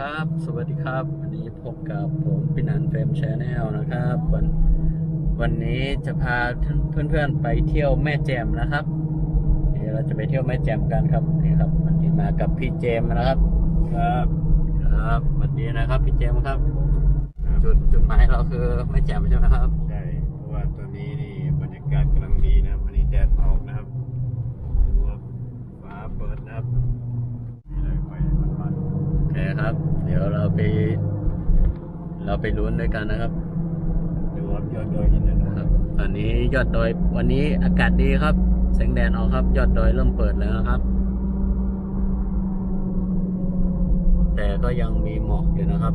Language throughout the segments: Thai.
ครับ สวัสดีครับ วันนี้พบกับผมปินันเฟรมชแนลนะครับ วันวันนี้จะพาเพื่อนๆไปเที่ยวแม่แจ่มนะครับนี่เราจะไปเที่ยวแม่แจ่มกันครับนี่ครับ วันนี้มากับพี่เจมส์นะครับ ครับครับสวัสดีนะครับ พี่เจมส์ครับ จุดจุดหมายเราคือแม่แจ่มใช่ไหมครับใช่เพราะว่าตอนนี้นี่บรรยากาศกำลังดีนะครับวันนี้แดดออกนะครับดูครับฟ้าเปิดนะครับนี่เลยไปมัน โอเคครับ เดี๋ยวเราไป เราไปลุ้นด้วยกันนะครับๆดูครับยอดดอยอินทนนครับท์ตอนนี้ยอดดอยวันนี้อากาศดีครับแสงแดดออกครับ ยอดดอยเริ่มเปิดแล้วนะครับ แต่ก็ยังมีหมอกอยู่นะครับ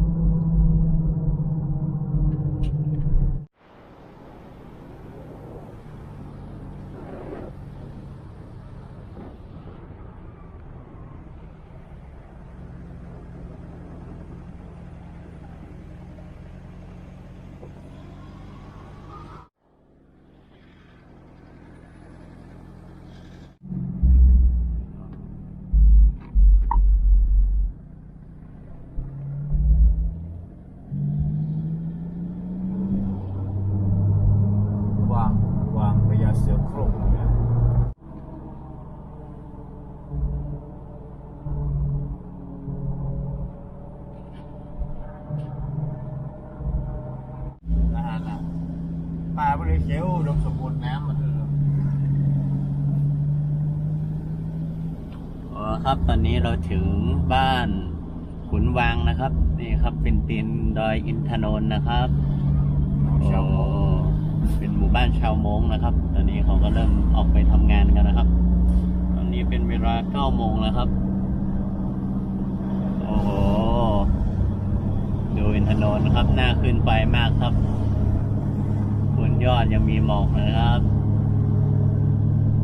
วางวางพญาเสือโคร่งนะนะฮะนะป่าบริเขียวอุดมสมบูรณ์น้ำมันเลย อ๋อครับ ตอนนี้เราถึงบ้านขุนวางนะครับ นี่ครับเป็นตีนดอยอินทนนท์นะครับน้องโอ้ชาวโมงเป็นหมู่บ้านชาวมงนะครับ ตอนนี้เขาก็เริ่มออกไปทำงานกันนะครับ ตอนนี้เป็นเวลาเก้าโมงแล้วครับ โอ้โหดูอินทนนท์นะครับน่าขึ้นไปมากครับบนยอดยังมีหมอกนะครับ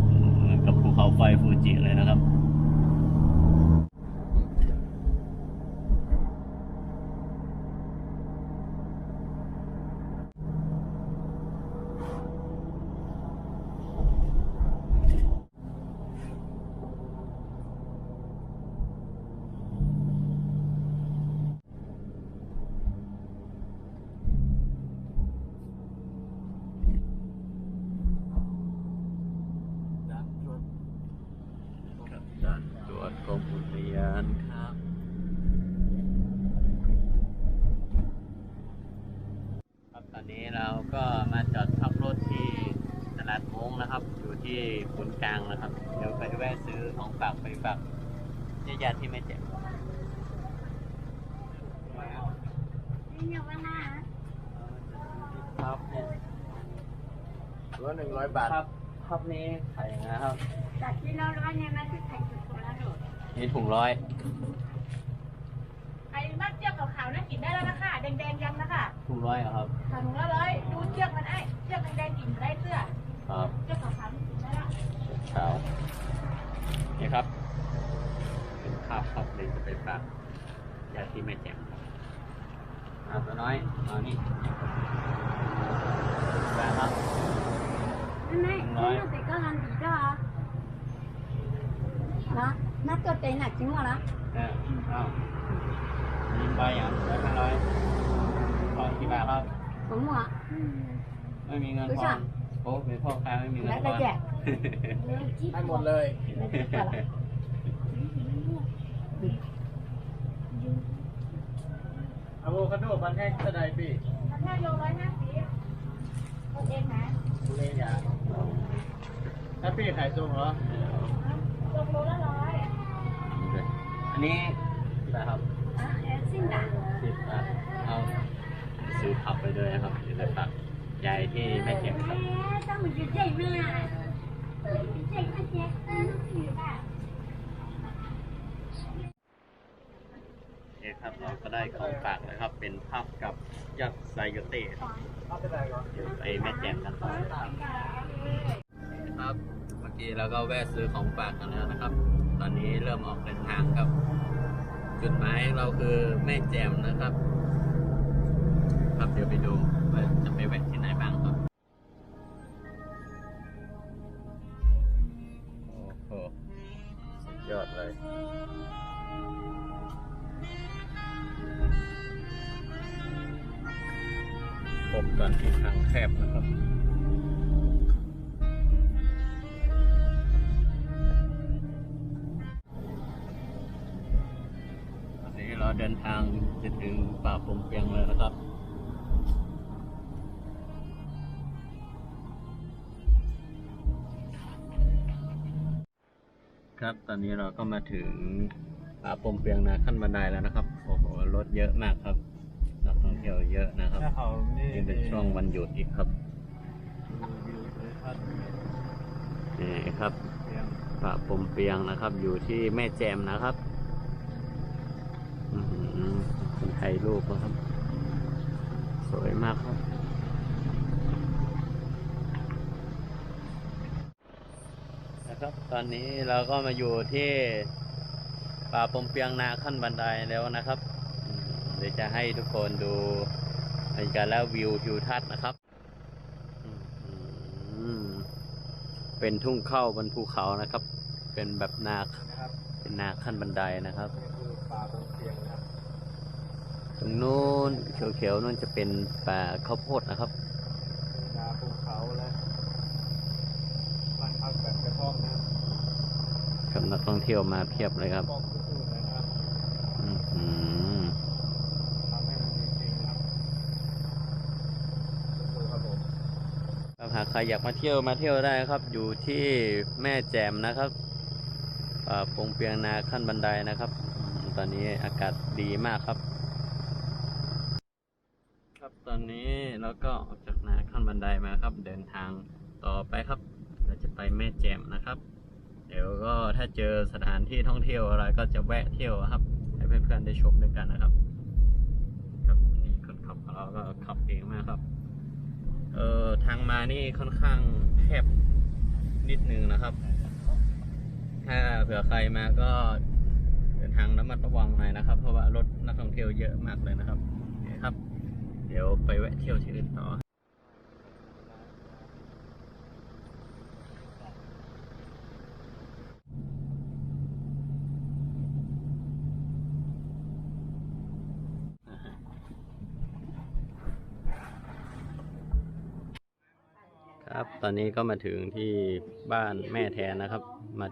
อืมเหมือนกับภูเขาไฟฟูจิเลยนะครับ ด้านจวน กับด่านตรวจกรมอุทยานครับ ครับตอนนี้เราก็มาจอดพักรถที่ตลาดมงนะครับ อยู่ที่ขุนกลางนะครับ เดี๋ยวไปแวะซื้อของฝากไปฝากญาติญาที่ไม่เจ็บครับเนี่ยรวอหนึ่งร้อยบาทครับครับนี้ขายไข่ไะครับจากที่เราร้อยเนี่ยมันคือไข่ถุงละหนูนี่ถุงร้อยไอ้บ้านเชือกขาวๆนั่นกินได้แล้วนะคะแดงๆยังนะคะถุงร้อยครับถุงละร้อยดูเชือกมันไอ้เชือกแดงๆกินได้เสื้อครับ ช้านี่ครับ เป็นข้าวครับเลยจะไปฝากญาติที่ไม่แจ่มอาตัวน้อยมานี่ไปครับน้อยน้อยติดก็รันดีจ้าละนัาตัเต็งหนักจริงวะละเอออ้าวยิ้มไปอะได้ห้าร้อยขอที่บาทครับผมหัวไม่มีเงินพอโอ้เป็นพ่อค้ไม่มีเงินพอ ได้หมดเลยอะโวคาโดบันแห้งสระยดปีบันแห้งโลร้อยห้าสิบตัวเองนะตัเองอย่าถ้าพี่ขายตรงเหรอตรงโลละร้อยอันนี้นะครับสิบบาทสิบบาทเอาซื้อผับไปด้วยนะครับเดี๋ยวจะตัดใหญ่ที่แม่เก็บครับต้องมันจะใหญ่มาก โอเคครับเราก็ได้ของฝากนะครับ เป็นภาพกับยักษ์ไซโยเต้เดี๋ยวไปแม่แจ่มกันต่อครับ เมื่อกี้เราก็แวะซื้อของฝากกันแล้วนะครับ ตอนนี้เริ่มออกเดินทางครับ จุดหมายเราคือแม่แจ่มนะครับ ครับเดี๋ยวไปดูว่าจะไปแวะที่างจะถึงป่าปงเปียงแล้วนะครับครับตอนนี้เราก็มาถึงป่าปงเปียงนาขั้นบันไดแล้วนะครับโอ้โหรถเยอะมากครับนักท่องเที่ยวเยอะนะครับถ้าเขานี่นี่เป็นช่วงวันหยุดอีกครับวิวทิวทัศน์นี่ครับเพียงป่าปมเปียงนะครับ อยู่ที่แม่แจมนะครับ อื้อหือคนไทยรูปนะครับ สวยมากครับ นะครับ ตอนนี้เราก็มาอยู่ที่ป่าปมเปียงนาขั้นบันไดแล้วนะครับอืมเดี๋ยวจะให้ทุกคนดูบรรยากาศและวิวทิวทัศน์นะครับอืมเป็นทุ่งเข้าบนภูเขานะครับ เป็นแบบนานะครับเป็นนาขั้นบันไดนะครับนี่คือป่าบนเตียงนะครับตรงนู้นเขียวๆนู่นจะเป็นป่าข้าวโพดนะครับนาภูเขาและบ้านพักแบบกระท่อมนะครับกับนักท่องเที่ยวมาเพียบเลยครับป้องสู้ๆนะครับอื้อหือทำให้มันจริงๆนะครับสู้ๆครับผมครับหากใครอยากมาเที่ยวมาเที่ยวได้ครับ อยู่ที่แม่แจ่มนะครับป่าปงเปียงนาขั้นบันไดนะครับอืมตอนนี้อากาศดีมากครับครับตอน นี้เราก็ออกจากนาขั้นบันไดมาครับ เดินทางต่อไปครับ เราจะไปแม่แจ่มนะครับ เดี๋ยวก็ถ้าเจอสถานที่ท่องเที่ยวอะไรก็จะแวะเที่ยวครับ ให้เพื่อนๆได้ชมด้วยกันนะครับ ครับนี่คนขับของเราก็ขับเองมากครับ เอ่อทางมานี่ค่อนข้างแคบนิดนึงนะครับ ถ้าเผื่อใครมาก็เดินทางระมัดระวังหน่อยนะครับ เพราะว่ารถนักท่องเที่ยวเยอะมากเลยนะครับโอเคครับ เดี๋ยวไปแวะเที่ยวที่อื่นต่อครับ ตอนนี้ก็มาถึงที่บ้านแม่แทนนะครับ มา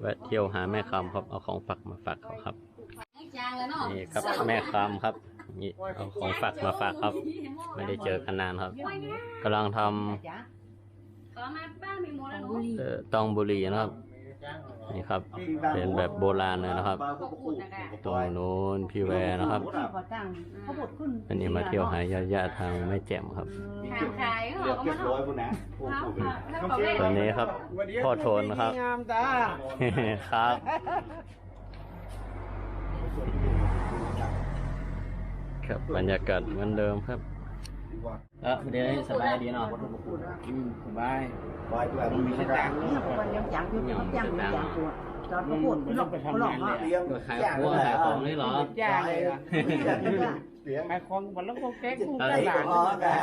แวะเที่ยวหาแม่คำครับ เอาของฝากมาฝากเขาครับ นี่ครับแม่คำครับ นี่เอาของฝากมาฝากครับ ไม่ได้เจอกันนานครับกำลังทขอมาบ้านมีโมแล้วเนาะำเอ่อตองบุหรีนะครับ นี่ครับ เป็นแบบโบราณเลยนะครับพวกอุ่นนะคะตรงโน้นพี่แวร์นะครับ ขอจ้างเขาบดขึ้นอันนี้มาเที่ยวหายายาทางแม่แจ่มครับ ทางขายก็เขาก็มาเอาเขาเขาวันนี้ครับ พ่อโทนนะครับ งามตา ครับ ครับบรรยากาศเหมือนเดิมครับเออเดี๋ยวสบายดีเนาะอืมสบายมันมีต่างเนี่ยมันยังจังคือมันจังมันจังตัวตอนเขาพูดหลอกหลอกอะขายของขายของนี่เหรอจ้างเลยอะไอ้คนวันแล้วก็แก๊กกูอะไรตลาด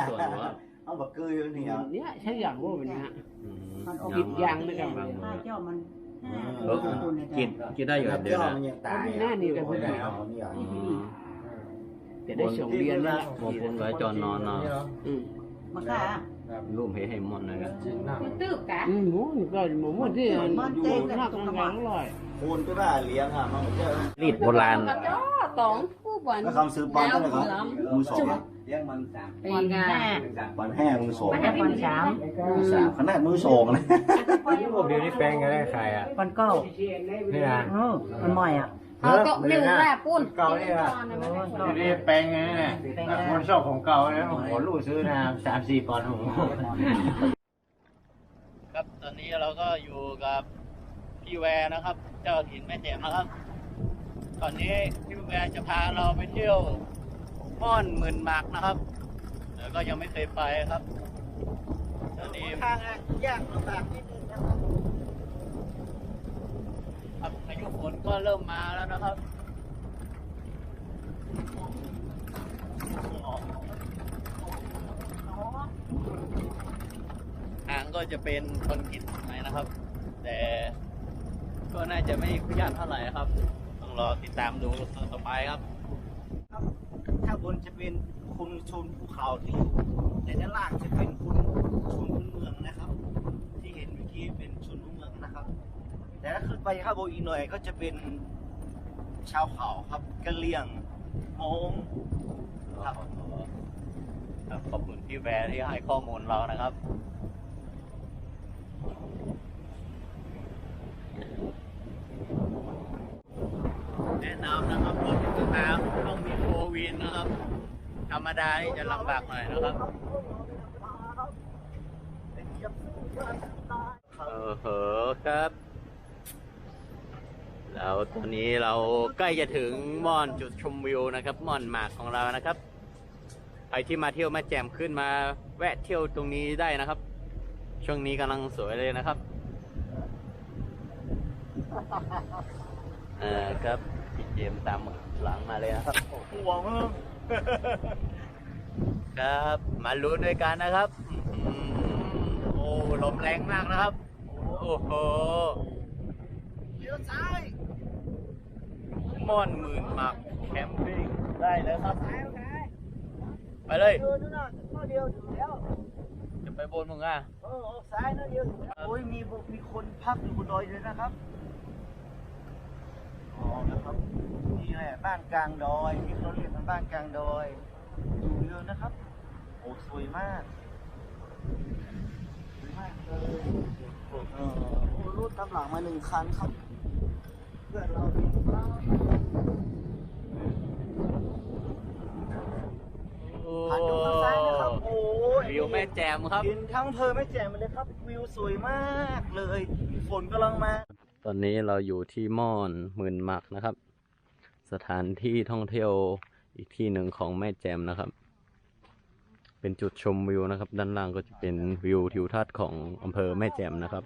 ส่วนหัวเอาบักเกยเหนียวเนี่ยใช่อย่างว่าวันนี้ฮะอืมมันออกกินยางด้วยกันบางมืถ้าอเจ้ามันเออกินกินได้อยู่แบบเดียวนะมันยังตายหน้านี่ก็พูดได้ อืมจะได้ส่งเรียนแล้วบางคนก็จอนนอนเนาะอืมมาฆ่ารูปให้ให้หมดนะครับคือตื้อกะอืมโอ้ยก็หมูมันที่มันเต้นนักงานอร่อยโคนก็ได้เลี้ยงอะมันก็รีดโบราณกับจ้อตองผู้บอลแล้วคำซื้อปันก็เลยครับมือสองเลี้ยงมันสามเป็นไงปันแห้มือสองปันสามมือสามขนาดมือสองนะพวกเดียวนี่แปลงกันได้ใครอะปันเก้านี่นะเออมันใหม่อะ เอาโต๊ะหนึ่งแหละปุ้นเก่าเนี่ยนี่แปลงไงเนี่ยคนชอบของเก่าเนี่ยโอ้โหลูกซื้อนะสามสี่ปอนด์โอ้โหครับตอนนี้เราก็อยู่กับพี่แวร์นะครับ เจ้าถิ่นแม่แจ่มนะครับ ตอนนี้พี่แวร์จะพาเราไปเที่ยวม่อนหมื่นหมากนะครับแต่ก็ยังไม่เคยไปครับตอนนี้ทางอะยากลำบากนิดนึงครับ พายุฝนก็เริ่มมาแล้วนะครับทางก็จะเป็นคอนกรีตหน่อยนะครับ แต่ก็น่าจะไม่ยากเท่าไหร่ครับ ต้องรอติดตามดูตอนต่อไปครับทางบนจะเป็นคุณชนภูเขาที่อยู่แต่ด้านล่างจะเป็นคุณชนเมืองนะครับ ที่เห็นเมื่อกี้เป็นชนพื้นเมืองนะครับ แต่ถ้าขึ้นไปข้างบนอีกหน่อยก็จะเป็นชาวเขาครับกะเหรี่ยงมงครับครับขอบคุณพี่แวร์ที่ให้ข้อมูลเรานะครับ แนะนำนะครับรถที่น้ำต้องมีโฟวีนนะครับ ธรรมดานี่จะลำบากหน่อยนะครับเออเหอครับ แล้วตอนนี้เราใกล้จะถึงม่อนจุดชมวิวนะครับม่อนหมากของเรานะครับใครที่มาเที่ยวแม่แจ่มขึ้นมาแวะเที่ยวตรงนี้ได้นะครับ ช่วงนี้กำลังสวยเลยนะครับเออครับพี่เจมส์ตามหลังมาเลยนะครับห่วงมึงครับมาลุ้นด้วยกันนะครับอืมโอ้ลมแรงมากนะครับ โอ้โหเลี้ยวซ้าย ม่อนหมื่นหมักแคมปิ้งได้เลยครับ ไปเลยเดินนู่นน่ะข้อเดียวถึงแล้ว จะไปบนมึงอะ เออออกซ้ายนะเดียวถึงแล้วโอ้ยมีมีคนพักอยู่บนดอยเลยนะครับ อ๋อนะครับนี่แหละบ้านกลางดอยที่เขาเรียกกันบ้านกลางดอยอยู่เยอะนะครับ โอ้สวยมากสวยมากเลยเออโอ้รถตามหลังมาหนึ่งคันครับ เพื่อนเรา แม่แจมครับเห็นทั้งเพอไม่แจ่มเลยครับวิวสวยมากเลย ฝนกำลังมา ตอนนี้เราอยู่ที่ม่อนหมื่นหมักนะครับ สถานที่ท่องเที่ยวอีกที่หนึ่งของแม่แจมนะครับ เป็นจุดชมวิวนะครับ ด้านล่างก็จะเป็นวิวทิวทัศน์ของอำเภอแม่แจมนะครับ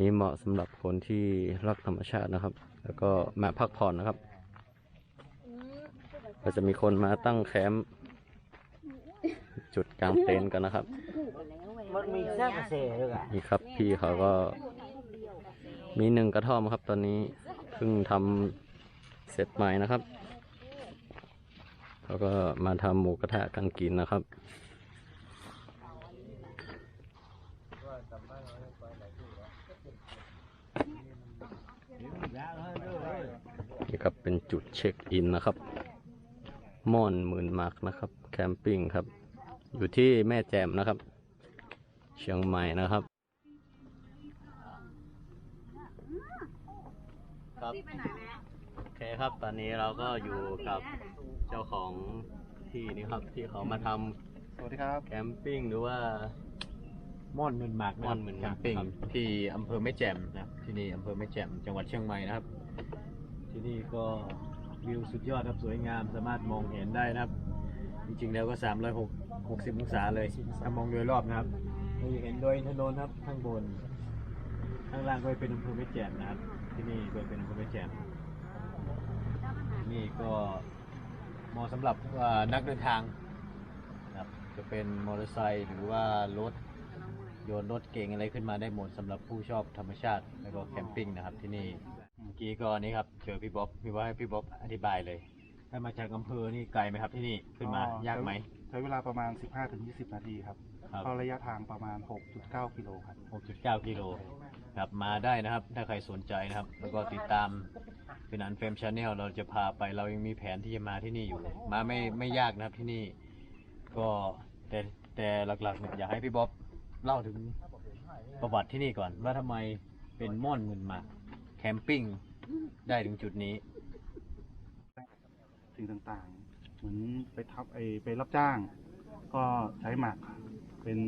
นี่เหมาะสำหรับคนที่รักธรรมชาตินะครับ แล้วก็มาพักผ่อนนะครับ ก็จะมีคนมาตั้งแคมป์ จุดกลางเต็นท์กันนะครับ มันมีแค่กระเซด้วยอะนี่ครับ พี่เขาก็ มีหนึ่งกระท่อมครับ ตอนนี้เพิ่งทำเสร็จใหม่นะครับเขาก็มาทำหมูกระทะกันกินนะครับนี่ครับเป็นจุดเช็คอินนะครับ ม่อนหมื่นหมากนะครับ แคมปิ้งครับ อยู่ที่แม่แจ่มนะครับ เชียงใหม่นะครับ ครับโอเคครับตอนนี้เราก็อยู่กับเจ้าของที่นี่ครับ ที่เขามาทสวัสดีครับำแคมปิ้งหรือว่า ม่อนหมื่นหมากม่อนหมื่นหมากแคมปิ้งครับ ที่อำเภอแม่แจ่มนะครับที่นี่อำเภอแม่แจ่มจังหวัดเชียงใหม่นะครับ ที่นี่ก็วิวสุดยอดครับสวยงามสามารถมองเห็นได้นะครับ จริงๆแล้วก็ 360องศาเลยถ้ามองโดยรอบนะครับเราจะเห็นโดยถนนครับข้างบน ข้างล่างก็เป็นอำเภอแม่แจ่มนะครับ ที่นี่ก็เป็นอำเภอแม่แจ่มนี่ก็เหมาะสำหรับนักเดินทางนะครับจะเป็นมอเตอร์ไซค์หรือว่ารถโยนรถเก่งอะไรขึ้นมาได้หมดสำหรับผู้ชอบธรรมชาติแล้วก็แคมปิ้งนะครับที่นี่เมื่อกี้ก็นี่ครับเจอพี่บ๊อบพี่ว่าให้พี่บ๊อบอธิบายเลย ถ้ามาจากอำเภอนี่ไกลไหมครับที่นี่ขึ้นมาอ๋อยากไหม ใช้เวลาประมาณ 15-20 นาทีครับครับเข้าระยะทางประมาณ 6.9 กิโลครับ 6.9 กิโลครับมาได้นะครับ ถ้าใครสนใจนะครับ แล้วก็ติดตามเป็นอันเฟมชาแนลเราจะพาไปเรายังมีแผนที่จะมาที่นี่อยู่ มาไม่ไม่ยากนะครับที่นี่ ก็แต่แต่หลักๆเนี่ยอยากให้พี่บ๊อบเล่าถึงประวัติที่นี่ก่อน ว่าทำไมเป็นม่อนเงินหมากแคมปิ้งได้ถึงจุดนี้ สิ่งต่างๆ เหมือนไปทับไอไปรับจ้าง ก็ใช้หมักเป็น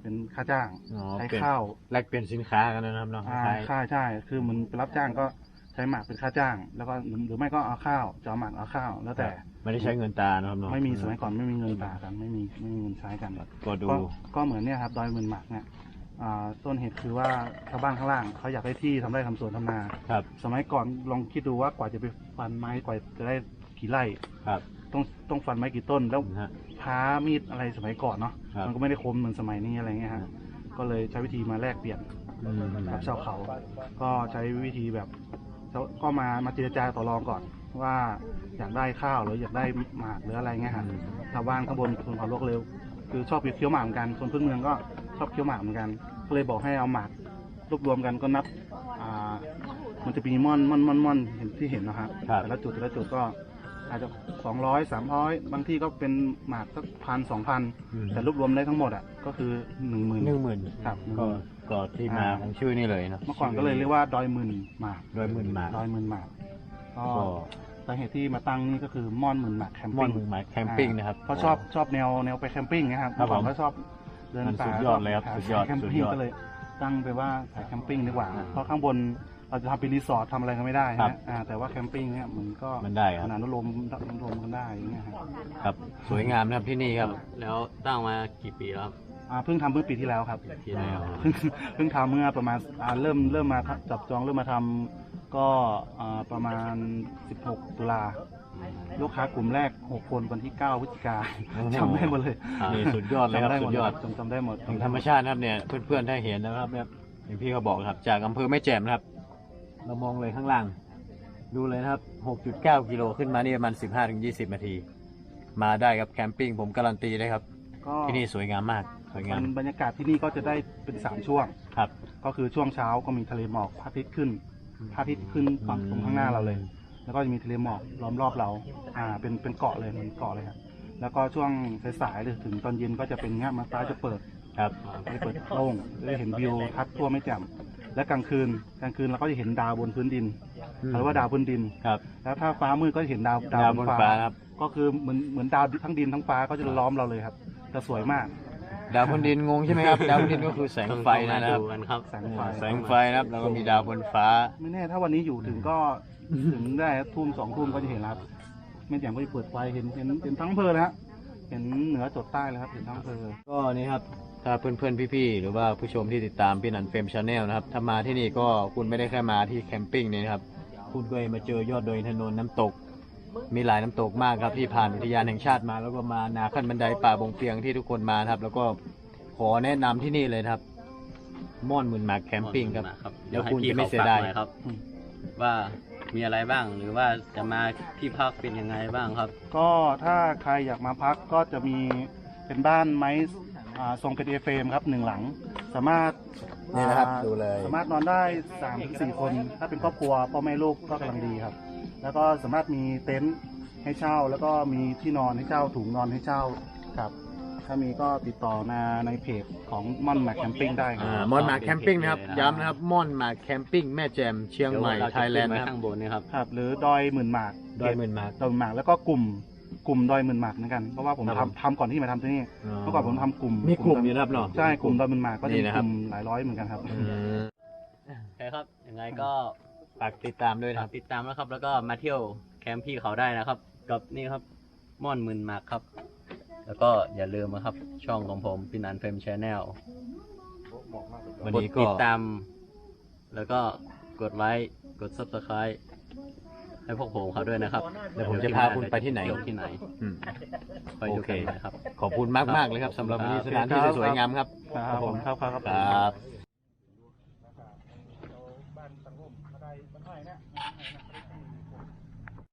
เป็นค่าจ้างอ๋อใช้เป็นข้าวแลกเปลี่ยนสินค้ากันนะครับเนาะอ่าคล้ายค่าใช่คือมันไปรับจ้างก็ใช้หมักเป็นค่าจ้าง แล้วก็หรือไม่ก็เอาข้าวจะเอาหมักเอาข้าวแล้วแต่ไม่ได้ใช้เงินตานะครับเนาะไม่มีสมัยก่อนไม่มีเงินตากันไม่มีไม่มีเงินใช้กัน ก็ดู ก็ก็เหมือนเนี่ยครับดอยหมื่นหมากเนี่ยอ่าต้นเหตุคือว่าชาวบ้านข้างล่างเขาอยากได้ที่ทำไร่ทำสวนทำนา ครับ สมัยก่อนลองคิดดูว่ากว่าจะไปฟันไม้กว่าจะได้ กี่ไร่ครับ ต้องต้องฟันไม้กี่ต้นแล้วนะฮะพ้ามีดอะไรสมัยก่อนเนาะครับมันก็ไม่ได้คมเหมือนสมัยนี้อะไรเงี้ยฮะก็เลยใช้วิธีมาแลกเปลี่ยนอืมกับชาวเขา ก็ใช้วิธีแบบเขาก็มามาเจรจาต่อรองก่อน ว่าอยากได้ข้าวหรืออยากได้หมากหรืออะไรเงี้ยฮะ ชาวบ้านข้างบนชนเผ่าโลกเร็วคือชอบเคี้ยวหมากเหมือนกันคนพื้นเมืองก็ชอบเคี้ยวหมากเหมือนกัน ก็เลยบอกให้เอาหมากรวบรวมกันก็นับอ่ามันจะมีม่อนม่อนม่อนม่อนเห็นที่เห็นนะครับครับ แต่ละจุดแต่ละจุดก็ อาจจะสองร้อยสามร้อยบางที่ก็เป็นหมากสักพันสองพันอืม แต่รวบรวมได้ทั้งหมดอะก็คือหนึ่งหมื่น หนึ่งหมื่นครับ ก็ก็ที่มาของชื่อนี่เลยเนาะเมื่อก่อนก็เลยเรียกว่าดอยหมื่นหมากดอยหมื่นหมากดอยหมื่นหมากก็ก็สาเหตุที่มาตั้งนี่ก็คือม่อนหมื่นหมากแคมม่อปิ้นงหมื่นหมากแคมปิ้งนะครับ เพราะชอบชอบแนวแนวไปแคมปิ้งนะครับครับเมื่อก่อนผมก็ชอบเดินมันป่าสุดยอดเลยครับชสุดยอดแคมสุดปิ้งยอด ก็เลยตั้งไปว่าสายแคมปิ้งดีกว่าเพราะข้างบน เราจะทำเป็นรีสอร์ททำอะไรก็ไม่ได้ครับนะอ่าแต่ว่าแคมปิ้งเนี่ยมันก็มันได้ครับ ขนาดนุโลมนุโลมกันได้อย่างเงี้ยครับครับ สวยงามนะครับที่นี่ครับ แล้วตั้งมากี่ปีแล้วครับอ่าเพิ่งทำเมื่อปีที่แล้วครับที่แล้ว เพิ่งเพิ่งทำเมื่อประมาณอ่าเริ่มเริ่มมาจับจองเริ่มมาทำก็อ่าประมาณ 16 ตุลาลูกค้ากลุ่มแรก 6 คนวันที่ 9พฤศจิกาโอ้โห จำได้หมดเลยนี่สุดยอดเลยครับจำได้หมสุดยอด จำจำได้หมดของธรรมชาตินะครับเนี่ยเพื่อนๆถ้าเห็นนะครับเนี่ยอย่างพี่เขาบอกครับ จากอำเภอแม่แจ่มนะครับ เรามองเลยข้างล่าง ดูเลยนะครับ 6.9 กิโลขึ้นมานี่ประมาณ 15-20 นาที มาได้ครับแคมปิ้งผมการันตีเลยครับ ก็ที่นี่สวยงามมากสวยงามมันบรรยากาศที่นี่ก็จะได้เป็น3ช่วง ครับ ก็คือช่วงเช้าก็มีทะเลหมอกพระอาทิตย์ขึ้นพระอาทิตย์ขึ้นฝั่งตรงข้างหน้าเราเลย แล้วก็จะมีทะเลหมอกล้อมรอบเรา อ่า เป็นเป็นเกาะเลยเหมือนเกาะเลยครับ แล้วก็ช่วงสายๆหรือถึงตอนเย็นก็จะเป็นเงี้ยมันฟ้าจะเปิด ครับจะเปิดโล่งได้เห็นวิวทัดทั่วไม่แจ่ม และกลางคืนกลางคืนเราก็จะเห็นดาวบนพื้นดินอืมหรือว่าดาวพื้นดินครับ แล้วถ้าฟ้ามืดก็จะเห็นดาวดาวบนฟ้าครับก็คือเหมือนเหมือนดาวทั้งดินทั้งฟ้าก็จะล้อมเราเลยครับจะสวยมาก ดาวบนดินงงใช่ไหมครับ ดาวบนดินก็คือแสงไฟต้องนะครับมาดูกันครับแสงไฟแสงไฟนะครับแล้วก็มีดาวบนฟ้า ไม่แน่ถ้าวันนี้อยู่ถึงก็ถึงได้ทุ่มสองทุ่มก็จะเห็นแล้วครับแม่แจ่มก็จะเปิดไฟเห็นเห็นเห็นทั้งอำเพลินนะฮะ เห็นเหนือจดใต้เลยครับเห็นทั้งอำเพลินก็นี่ครับถ้าเพื่อนๆพี่ๆหรือว่าผู้ชมที่ติดตามพี่นันเฟรมชาแนลนะครับถ้ามาที่นี่ก็คุณไม่ได้แค่มาที่แคมปิ้งเนี่ยนะครับคุณก็ยังมาเจอยอดดอยอินทนนท์น้ำตก มีหลายน้ำตกมากครับที่ผ่านอุทยานแห่งชาติมา แล้วก็มานาขั้นบันไดป่าบงเปียงที่ทุกคนมานะครับ แล้วก็ขอแนะนำที่นี่เลยนะครับม่อนหมื่นหมากแคมปิ้งครับครับ เดี๋ยวคุณจะไม่เสียดายฝกหน่อครับ ว่า มีอะไรบ้าง หรือว่าจะมาที่พักเป็นยังไงบ้างครับ ก็ถ้าใครอยากมาพักก็จะมีเป็นบ้านไม้อ่าทรงเป็นเอเฟรมครับหนึ่งหลัง สามารถนี่นะครับอ่าดูเลย สามารถนอนได้3ามถึงสคน ถ้าเป็นครอบครัวพ่อแม่ลูกก็กำลังดีครับ แล้วก็สามารถมีเต็นท์ให้เช่า แล้วก็มีที่นอนให้เช่าถุงนอนให้เช่าครับ ถ้ามีก็ติดต่อมาในเพจของม่อนแมคแคมปิ้งได้ครัอ่าบม่อนหมากแคมปิ้งนะครับ ย้ำนะครับม่อนหมากแคมปิ้งแม่แจ่มเชียงใหม่เดี๋วเราไทจะยแลนด์ขึ้นะครับ ข้างบนนี่ครับครับ หรือดอยหมื่นหมากดอยหมื่นหมากดอยหมื่นหมากแล้วก็กลุ่มกลุ่มดอยหมื่นหมากเหมือนกันเพราะว่าผมครับผม ทำทำก่อนที่มาทำที่นี่เมื่อก่อนผมทำกลุ่มมีกลุ่มอยู่นะครับเนาะ ใช่กลุ่มดอยหมื่นหมากก็จะนี่มีนะคกรับ ลุ่มหลายร้อยเหมือนกันครับ อืมโอเคครับยังไงก็ฝากติดตามด้วยนะคฝารักบ ติดตามนะครับ แล้วก็มาเที่ยวแคมป์พี่เขาได้นะครับ กับนี่ครับม่อนหมื่นหมากครับ แล้วก็อย่าลืมนะครับ ช่องของผมพินันเฟมชแนลวันกดนี้ติก็ดตาม แล้วก็กดไลค์กด subscribe ให้พวกผมเขาด้วยนะครับเดี๋ยวผมจะพาคุณไปที่ไหนเยวที่ไหนอืม ไปดูกันนะครับ ขอบคุณมากมากๆเลยครับสำหรับวันนี้สถานที่สวยๆงามครับครับผมครับครับครับบ้านสังคมมาได้บ้านไทยเนี่ย